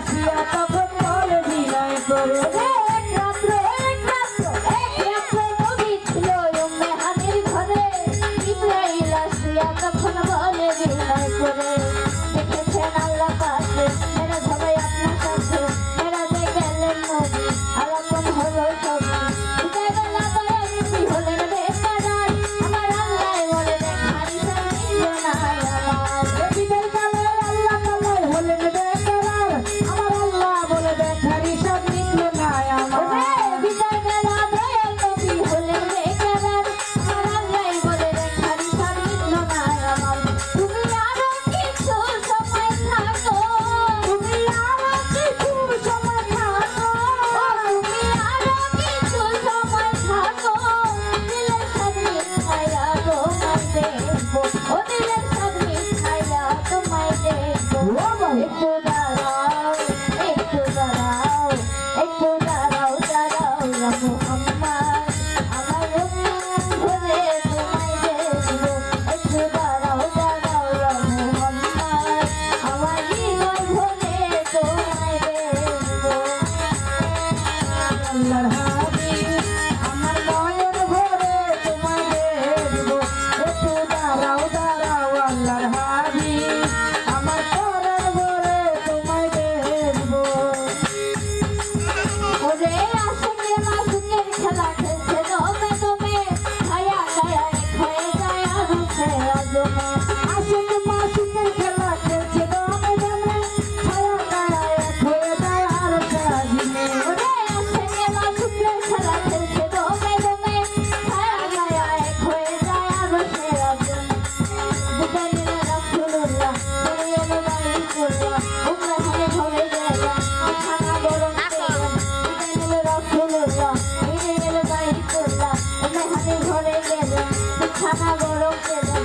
Brasil. ラフ ঘরে গেলাম খানা গরম গেলাম